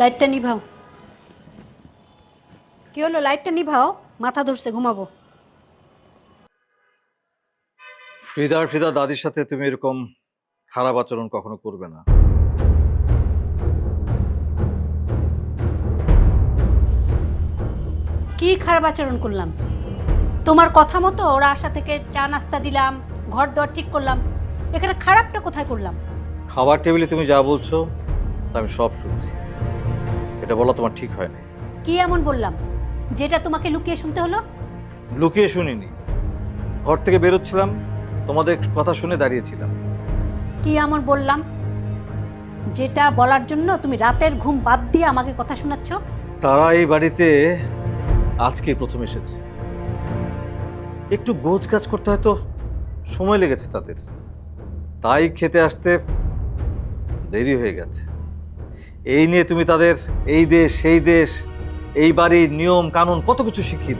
লাইটটা নিভাও। কি হলো? লাইটটা নিভাও। মাথা ধরছে ঘুমাবো। ফ্রিদার ফ্রিদা দাদির সাথে তুমি এরকম খারাপ আচরণ কখনো করবে না। কি খারাপ আচরণ করলাম? তোমার কথা মতো ওরা আশা থেকে চা নাস্তা দিলাম ঘর দর ঠিক করলাম। এখানে খারাপটা কোথায় করলাম? খাবার টেবিলে তুমি যা বলছো তা আমি সব শুনছি। এটা বলা তোমার ঠিক হয়নি। কি এমন বললাম? যেটা তোমাকে লুকিয়ে শুনতে হলো? লুকিয়ে শুনিনি। ঘর থেকে বেরোচ্ছিলাম তোমাদের কথা শুনে দাঁড়িয়েছিলাম। কি এমন বললাম? যেটা বলার জন্য তুমি রাতের ঘুম বাদ দিয়ে আমাকে কথা শোনাচ্ছ? তারা এই বাড়িতে আজকে প্রথম এসেছে। একটু গোছ কাজ করতে হয়তো সময় লেগেছে তাদের। তাই খেতে আসতে দেরি হয়ে গেছে। এই নিয়ে তুমি তাদের এই দেশ, সেই দেশ, এই বাড়ির নিয়ম, কানুন কত কিছু শিখিয়ে